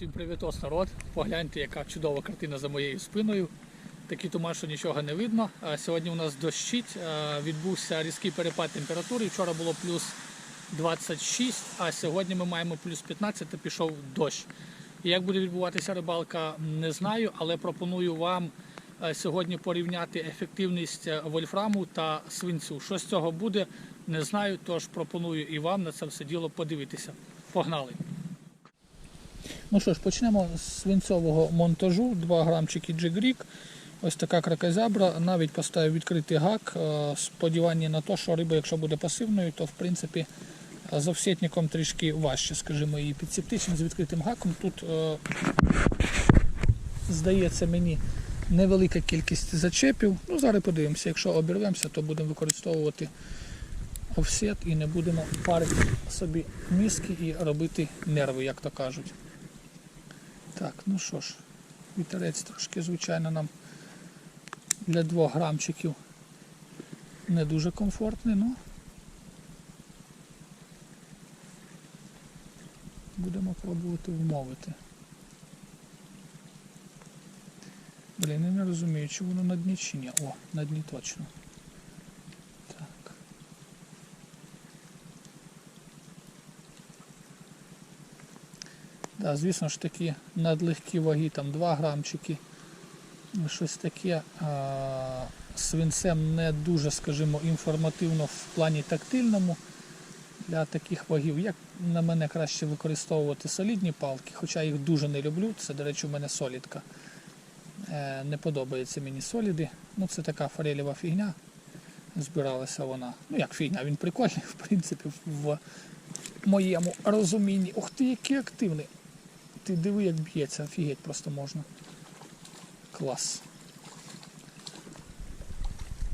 Всім привітос, народ. Погляньте, яка чудова картина за моєю спиною. Такий туман, що нічого не видно. Сьогодні у нас дощить, відбувся різкий перепад температури. Вчора було плюс 26, а сьогодні ми маємо плюс 15 та пішов дощ. Як буде відбуватися рибалка, не знаю, але пропоную вам сьогодні порівняти ефективність е, вольфраму та свинцю. Що з цього буде, не знаю, тож пропоную і вам на це все діло подивитися. Погнали! Ну що ж, почнемо з свинцового монтажу. 2 грамчики джигрік. Ось така кракозябра. Навіть поставив відкритий гак. е, Сподівання на те, що риба, якщо буде пасивною, то в принципі з офсетником трішки важче, скажімо, її підсіпти, чим з відкритим гаком. Тут е, здається мені невелика кількість зачепів. Ну, зараз подивимося, якщо обірвемося, то будемо використовувати офсет і не будемо парити собі мізки і робити нерви, як то кажуть. Так, ну що ж, вітерець трошки, звичайно, нам для 2 грамчиків не дуже комфортний, ну будемо пробувати вмовити. Блін, я не розумію, чи воно на дні чи ні. О, на дні точно. Да, звісно ж такі надлегкі ваги, там 2 грамчики, щось таке а, свинцем не дуже, скажімо, інформативно в плані тактильному. Для таких вагів, як на мене, краще використовувати солідні палки, хоча їх дуже не люблю. Це, до речі, у мене солідка. Е, не подобається мені соліди. Ну, це така форелєва фігня. Збиралася вона. Ну як фігня, він прикольний, в принципі, в моєму розумінні. Ух ти, який активний. Ти диви, як б'ється, офігеть просто можна. Клас.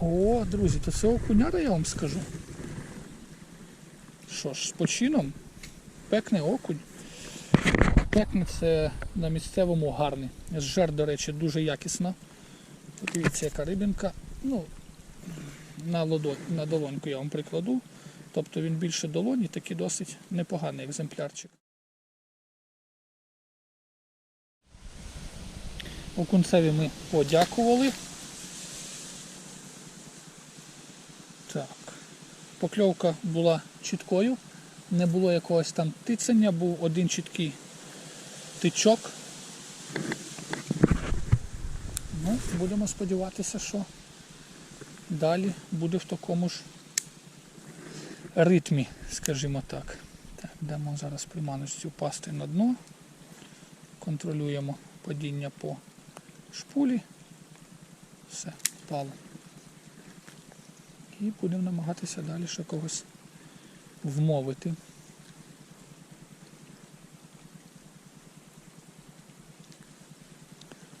О, друзі, то це окуняра, я вам скажу. Що ж, з почином пекне окунь. Пекне це на місцевому гарний. Жер, до речі, дуже якісна. Подивіться, яка рибинка. Ну, на, лодо, на долоньку я вам прикладу. Тобто він більше долоні, такий досить непоганий екземплярчик. Окунцеві ми подякували. Так. Покльовка була чіткою, не було якогось там тицення, був один чіткий тичок. Ну, будемо сподіватися, що далі буде в такому ж ритмі, скажімо так. Так, Дамо зараз приманочці впасти на дно, контролюємо падіння по шпулі. Все, впало. І будемо намагатися далі ще когось вмовити.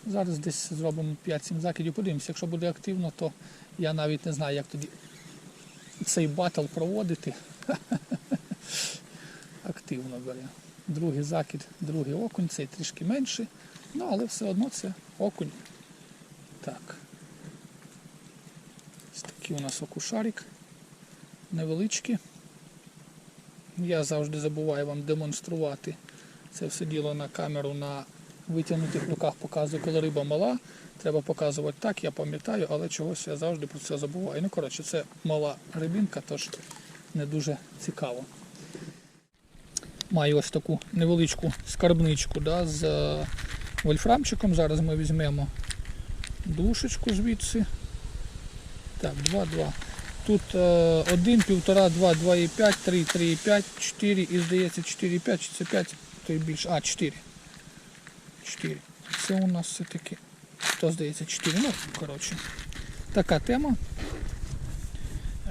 Зараз десь зробимо 5-7 закидів, подивимося, якщо буде активно, то я навіть не знаю, як тоді цей батл проводити. Активно бере. Другий закид, другий окунь, цей трішки менший, ну але все одно це окунь. Так. Ось такий у нас окушарик. Невеличкий. Я завжди забуваю вам демонструвати це все діло на камеру на витягнутих руках показую, коли риба мала. Треба показувати так, я пам'ятаю, але чогось я завжди про це забуваю. Ну, коротше, це мала рибінка, тож не дуже цікаво. Маю ось таку невеличку скарбничку да, з вольфрамчиком. Зараз ми візьмемо душечку звідси. Так, 2, 2. Тут е, 1, 1,5, 2, 2,5, 3, 3,5, 4 і здається 4,5, чи це 5, то й більше. А, 4. 4. Це у нас все-таки, то здається 4. Ну, коротше, така тема.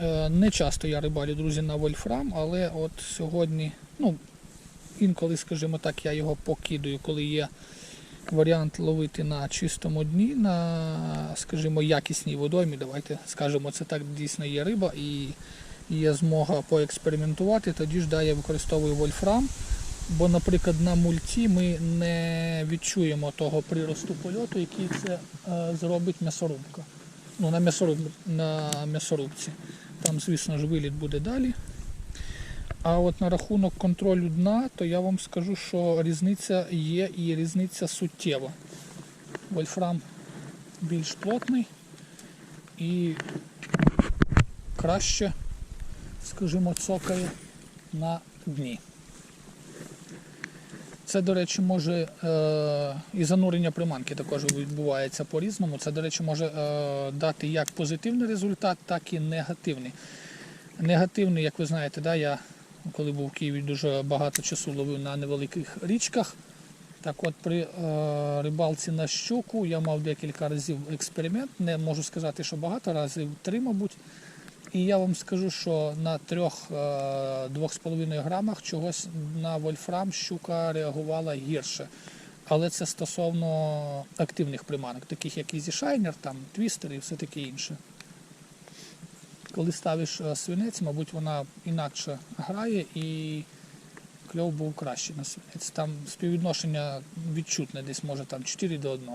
Е, не часто я рибалю, друзі, на вольфрам, але от сьогодні, ну, інколи, скажімо так, я його покидаю, коли є варіант ловити на чистому дні, на, скажімо, якісній водоймі. Давайте скажемо, це так дійсно є риба і є змога поекспериментувати. Тоді ж да, я використовую вольфрам. Бо, наприклад, на мульті ми не відчуємо того приросту польоту, який це е, зробить м'ясорубка. Ну, на, м'ясоруб, на м'ясорубці. Там, звісно ж, виліт буде далі. А от на рахунок контролю дна, то я вам скажу, що різниця є і різниця суттєва. Вольфрам більш плотний і краще, скажімо, цокає на дні. Це, до речі, може е, і занурення приманки також відбувається по-різному. Це, до речі, може е, дати як позитивний результат, так і негативний. Негативний, як ви знаєте, да, я коли був в Києві дуже багато часу ловив на невеликих річках. Так от при е, рибалці на щуку я мав декілька разів експеримент. Не можу сказати, що багато разів три, мабуть. І я вам скажу, що на 3-2,5 грамах чогось на вольфрам щука реагувала гірше. Але це стосовно активних приманок, таких як Easy Shiner, там, твістер і все таке інше. Коли ставиш е, свинець, мабуть, вона інакше грає і кльов був кращий на свинець. Там співвідношення відчутне, десь може там 4 до 1.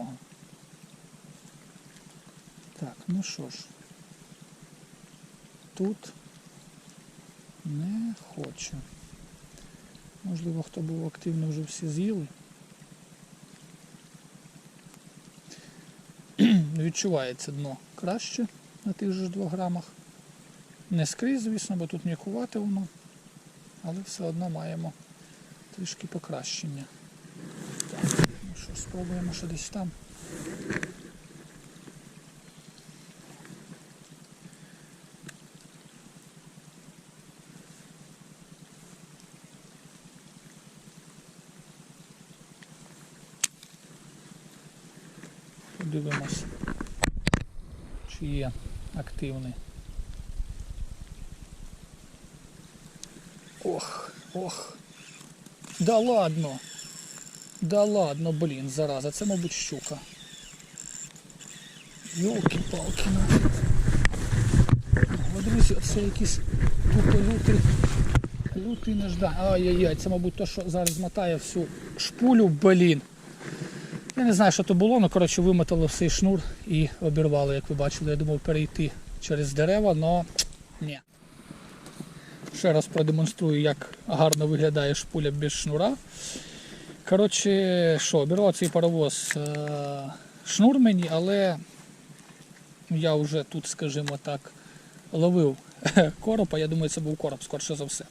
Так, ну що ж. Тут не хоче. Можливо, хто був активний, вже всі з'їли. Відчувається дно краще на тих же 2 грамах. Не скрізь, звісно, бо тут м'якувати воно, але все одно маємо трішки покращення. Так, ну що, спробуємо ще десь там. Подивимось, чи є активний. Ох. Да ладно. Да ладно, блін, зараза, це, мабуть, щука. Йолки-палки. ну. Друзі, це якийсь тупо лютий. Лютий неждан. Ай-яй-яй, це, мабуть, то, що зараз мотає всю шпулю, блін. Я не знаю, що то було, але коротше вимотало всей шнур і обірвало, як ви бачили. Я думав перейти через дерева, але ні. Ще раз продемонструю, як гарно виглядає шпуля без шнура. Коротше, що, обірвав цей паровоз е, шнур мені, але я вже тут, скажімо так, ловив коропа. Я думаю, це був короб, скорше за все.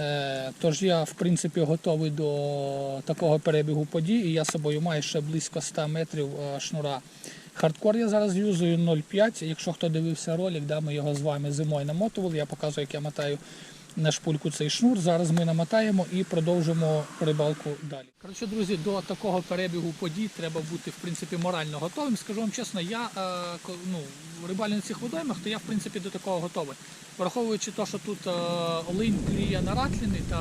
Е, Тож я, в принципі, готовий до такого перебігу подій, і я з собою маю ще близько 100 метрів е, шнура. Хардкор я зараз юзую 0,5. Якщо хто дивився ролик, да, ми його з вами зимою намотували. Я показую, як я мотаю на шпульку цей шнур. Зараз ми намотаємо і продовжимо рибалку далі. Коротше, друзі, до такого перебігу подій треба бути в принципі морально готовим. Скажу вам чесно, я е, ну, рибалю на цих водоймах, то я в принципі до такого готовий. Враховуючи те, що тут е, олень клює на ратліни та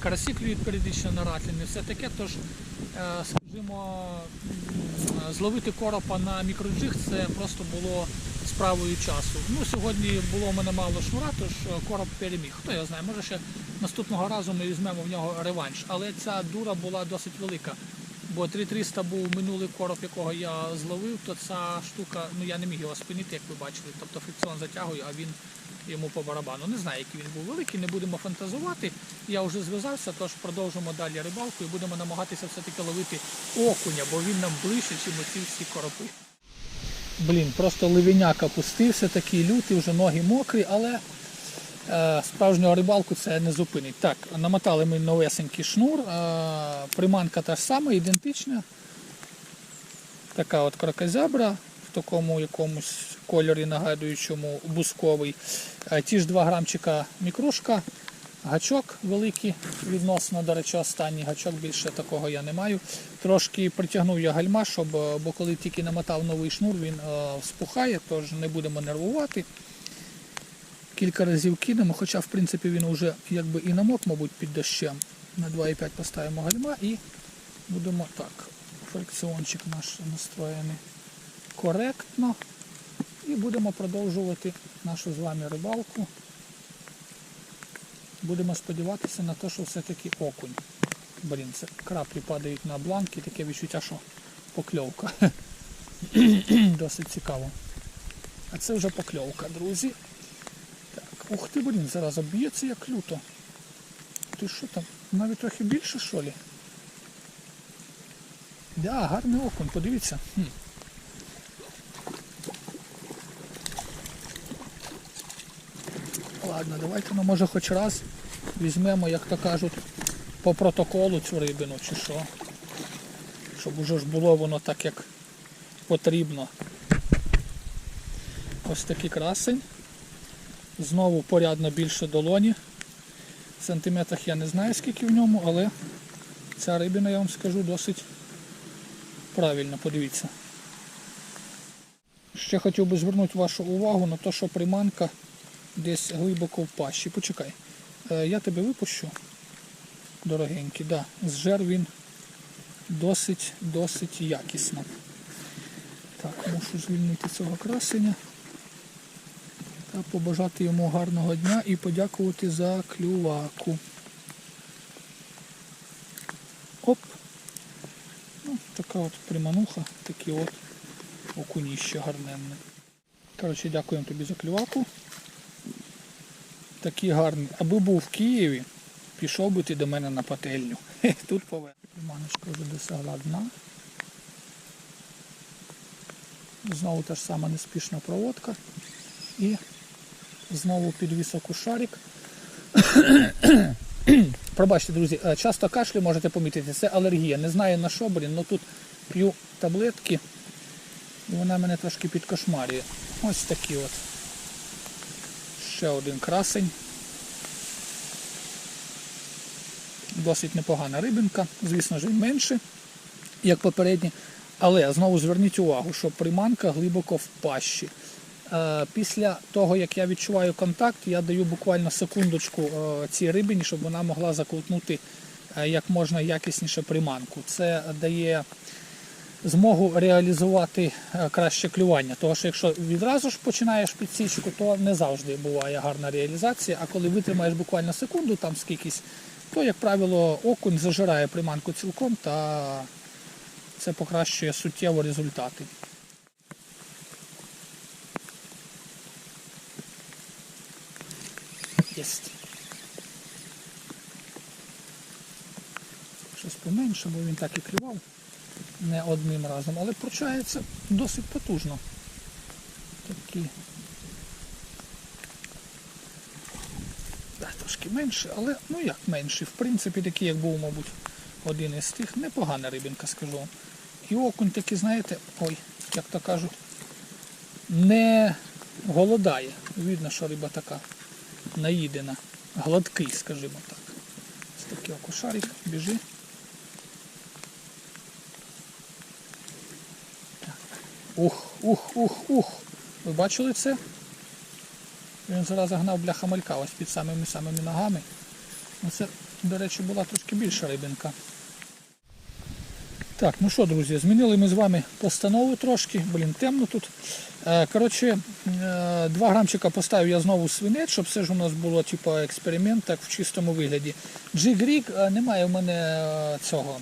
карасі клюють періодично на ратліни, все таке, тож, е, скажімо, зловити коропа на мікроджиг це просто було справою часу. Ну, сьогодні було в мене мало шнура, тож е, короб переміг. Хто його знає, може ще наступного разу ми візьмемо в нього реванш. Але ця дура була досить велика. Бо 3300 був минулий короб, якого я зловив, то ця штука, ну я не міг його спинити, як ви бачили. Тобто фрикціон затягую, а він йому по барабану. Не знаю, який він був великий, не будемо фантазувати. Я вже зв'язався, тож продовжимо далі рибалку і будемо намагатися все-таки ловити окуня, бо він нам ближче, ніж оці всі коропи. Блін, просто ливеняк опустився, такий лютий, вже ноги мокрі, але е, справжнього рибалку це не зупинить. Так, намотали ми новесенький шнур, е, приманка та ж сама, ідентична. Така от крокозябра в такому якомусь кольорі, нагадуючому бусковий. Е, ті ж 2 грамчика мікрушка, гачок великий відносно, до речі, останній гачок більше такого я не маю. Трошки притягнув я гальма, щоб, е, бо коли тільки намотав новий шнур, він е, спухає, тож не будемо нервувати. Кілька разів кинемо, хоча в принципі він вже якби і намок, мабуть, під дощем. На 2,5 поставимо гальма і будемо так. Фрикціончик наш настроєний коректно. І будемо продовжувати нашу з вами рибалку. Будемо сподіватися на те, що все-таки окунь. Блін, це краплі падають на бланки, таке відчуття, що покльовка. Досить цікаво. А це вже покльовка, друзі. Так, ух ти, блін, зараз об'ється як люто. ти що там? Навіть трохи більше, що ли? Да, гарний окунь, подивіться. Хм. Ладно, давайте ну, може хоч раз візьмемо, як то кажуть, по протоколу цю рибину чи що. Щоб уже ж було воно так, як потрібно. Ось такий красень. Знову порядно більше долоні. В сантиметрах я не знаю скільки в ньому, але ця рибина, я вам скажу, досить правильно, подивіться. Ще хотів би звернути вашу увагу на те, що приманка десь глибоко в пащі. Почекай. Е, Я тебе випущу, дорогенький, да. Зжер він досить, досить якісно. Так, мушу звільнити цього красення та побажати йому гарного дня і подякувати за клюваку. Оп. Ну, така от примануха, такі от окуніще гарненне. Коротше, дякуємо тобі за клюваку. Такий гарний. Аби був в Києві, пішов би ти до мене на пательню. Тут пове. Приманочка вже досягла дна. Знову та ж сама неспішна проводка. І знову підвісок у шарик. Пробачте, друзі, е, часто кашлю можете помітити, це алергія. Не знаю на що, блін, але тут п'ю таблетки і вона мене трошки підкошмарює. Ось такі от. Ще один красень. Досить непогана рибинка, звісно ж, менше, як попередні. Але знову зверніть увагу, що приманка глибоко в пащі. Е, Після того, як я відчуваю контакт, я даю буквально секундочку е, цій рибині, щоб вона могла заковтнути е, як можна якісніше приманку. Це дає змогу реалізувати е, краще клювання. Тому що якщо відразу ж починаєш підсічку, то не завжди буває гарна реалізація. А коли витримаєш буквально секунду, там скількись, то, як правило, окунь зажирає приманку цілком та це покращує суттєво результати. Єсть. Щось поменше, бо він так і клював не одним разом, але пручається досить потужно. Такі. Да, трошки менше, але ну як менше. В принципі, такий, як був, мабуть, один із тих, непогана рибинка, скажу. вам. І окунь такий, знаєте, ой, як то кажуть, не голодає. Видно, що риба така наїдена, гладкий, скажімо так. Ось такий окушарик, біжи. Ух, ух, ух, ух. Ви бачили це? Він зараз загнав бляха малька ось під самими самими ногами. Ну, Це, до речі, була трошки більша рибинка. Так, ну що, друзі, змінили ми з вами постанову трошки, блін, темно тут. Е, Коротше, 2 грамчика поставив я знову свинець, щоб все ж у нас було типу, експеримент так в чистому вигляді. Джиг-рік е, немає в мене е, цього.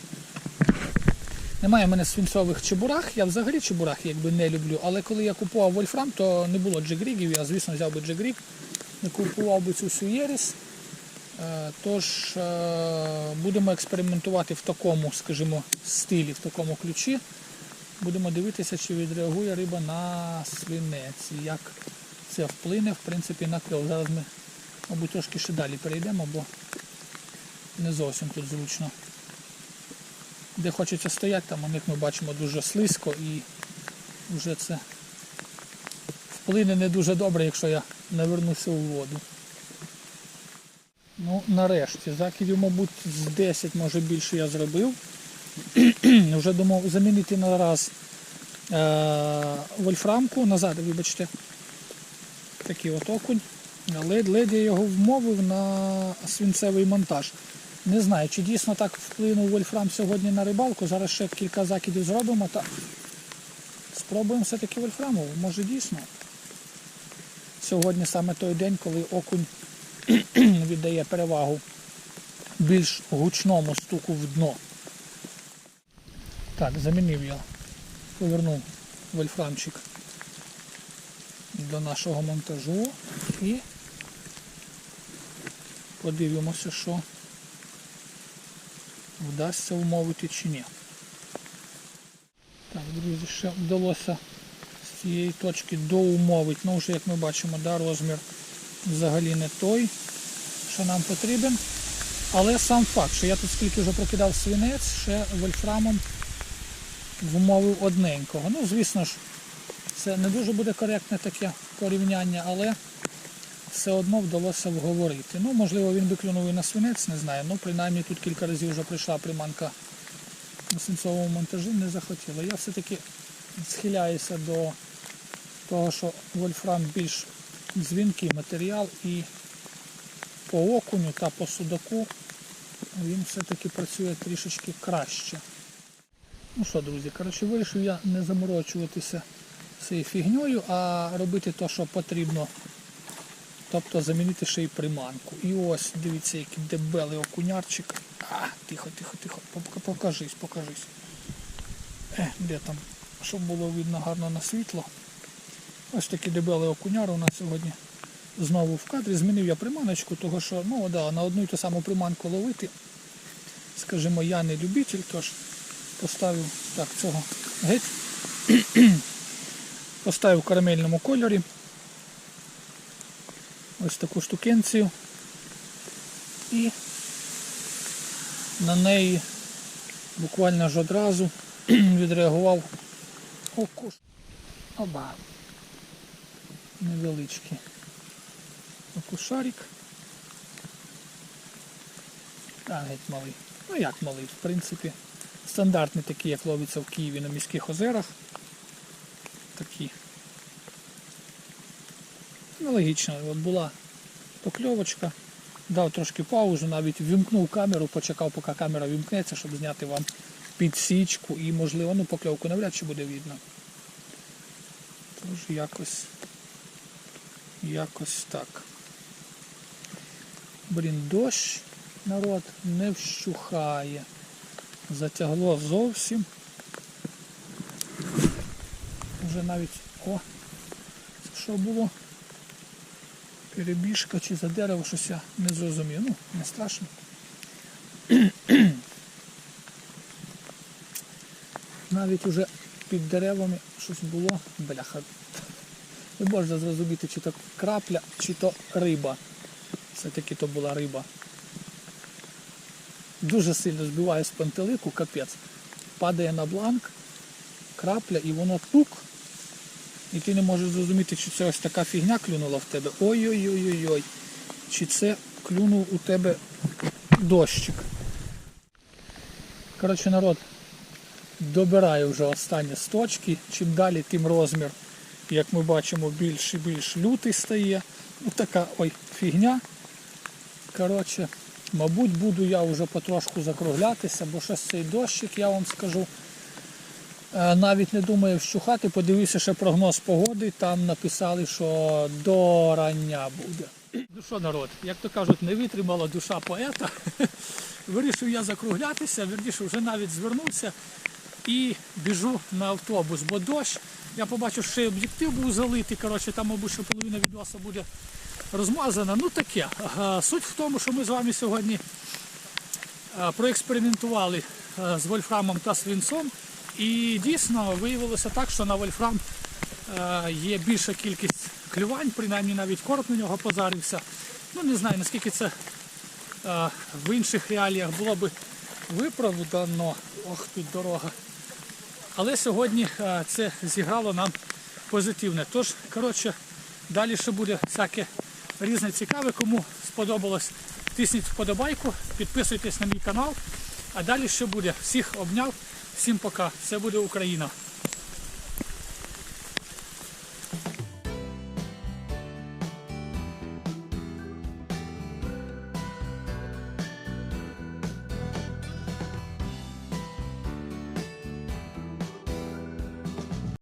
Немає в мене свинцових чебурах, я взагалі чебурах якби не люблю, але коли я купував вольфрам, то не було джигрігів, я звісно взяв би джигріг, не купував би цю всю єріс. Е, Тож е, будемо експериментувати в такому, скажімо, стилі, в такому ключі. Будемо дивитися, чи відреагує риба на свинець, як це вплине в принципі, на крил. Зараз ми, мабуть, трошки ще далі перейдемо, бо не зовсім тут зручно. Де хочеться стояти, там у них ми бачимо дуже слизько і вже це вплине не дуже добре, якщо я навернуся у воду. Ну, нарешті, закидів, мабуть, з 10, може більше я зробив. Вже думав замінити на раз е- вольфрамку назад, вибачте. Такий от окунь. Але ледь я його вмовив на свинцевий монтаж. Не знаю, чи дійсно так вплинув вольфрам сьогодні на рибалку. Зараз ще кілька закидів зробимо та спробуємо все-таки вольфрамову. Може дійсно. Сьогодні саме той день, коли окунь віддає перевагу більш гучному стуку в дно. Так, замінив я, повернув вольфрамчик до нашого монтажу і подивимося, що вдасться умовити чи ні. Так, друзі, ще вдалося з цієї точки доумовити. Ну, вже як ми бачимо, да, розмір взагалі не той, що нам потрібен. Але сам факт, що я тут скільки вже прокидав свинець, ще вольфрамом вмовив одненького. Ну, звісно ж, це не дуже буде коректне таке порівняння, але все одно вдалося вговорити. Ну, можливо, він би клюнув і на свинець, не знаю. Ну, принаймні тут кілька разів вже прийшла приманка на свинцовому монтажі, не захотіла. Я все-таки схиляюся до того, що вольфрам більш дзвінкий матеріал і по окуню та по судаку він все-таки працює трішечки краще. Ну що, друзі, коротше, вирішив я не заморочуватися цією фігньою, а робити те, що потрібно. Тобто замінити ще й приманку. І ось, дивіться, який дебелий окунярчик. А, тихо, тихо, тихо. Покажись, покажись. Е, де там? Щоб було видно гарно на світло. Ось такий дебелий окуняр у нас сьогодні знову в кадрі. Змінив я приманочку, того що ну, да, на одну і ту саму приманку ловити. Скажімо, я не любитель, тож поставив так, цього геть. поставив в карамельному кольорі. Ось таку штукенцію. І на неї буквально ж одразу відреагував окуш. Оба. Невеличкий окушарик. А, геть малий. Ну як малий, в принципі. Стандартний такий, як ловиться в Києві на міських озерах. Такі. Ну, логічно, от була покльовочка, дав трошки паузу, навіть вімкнув камеру, почекав, поки камера вімкнеться, щоб зняти вам підсічку і, можливо, ну покльовку навряд чи буде видно. Тож якось, якось так. Блін, дощ, народ, не вщухає. Затягло зовсім. Вже навіть... О! Що було? Перебіжка чи за дерево щось я не зрозумів. Ну, не страшно. Навіть уже під деревами щось було. Бляха. Не можна зрозуміти, чи то крапля, чи то риба. Все-таки то була риба. Дуже сильно збиває з пантелику, капець. Падає на бланк, крапля і воно тук. І ти не можеш зрозуміти, чи це ось така фігня клюнула в тебе. Ой-ой-ой-ой-ой. Чи це клюнув у тебе дощик. Коротше, народ, добираю вже останні з точки. Чим далі, тим розмір, як ми бачимо, більш і більш лютий стає. Ну така ой, фігня. Коротше, мабуть, буду я вже потрошку закруглятися, бо щось цей дощик, я вам скажу. Е, Навіть не думаю вщухати, подивився ще прогноз погоди, там написали, що до рання буде. Ну що, народ, як то кажуть, не витримала душа поета. Вирішив я закруглятися, вірніше вже навіть звернувся і біжу на автобус, бо дощ. Я побачив, що об'єктив був залитий. Коротше, там, мабуть, що половина відоса буде розмазана. Ну таке. Суть в тому, що ми з вами сьогодні е, проекспериментували е, з вольфрамом та свинцом. І дійсно виявилося так, що на вольфрам е, є більша кількість клювань, принаймні навіть короб на нього позарився. Ну не знаю наскільки це е, в інших реаліях було би виправдано. Ох, тут дорога. Але сьогодні е, це зіграло нам позитивне. Тож, коротше, далі ще буде всяке різне цікаве. Кому сподобалось, тисніть вподобайку, підписуйтесь на мій канал. А далі ще буде. Всіх обняв, всім пока. Це буде Україна.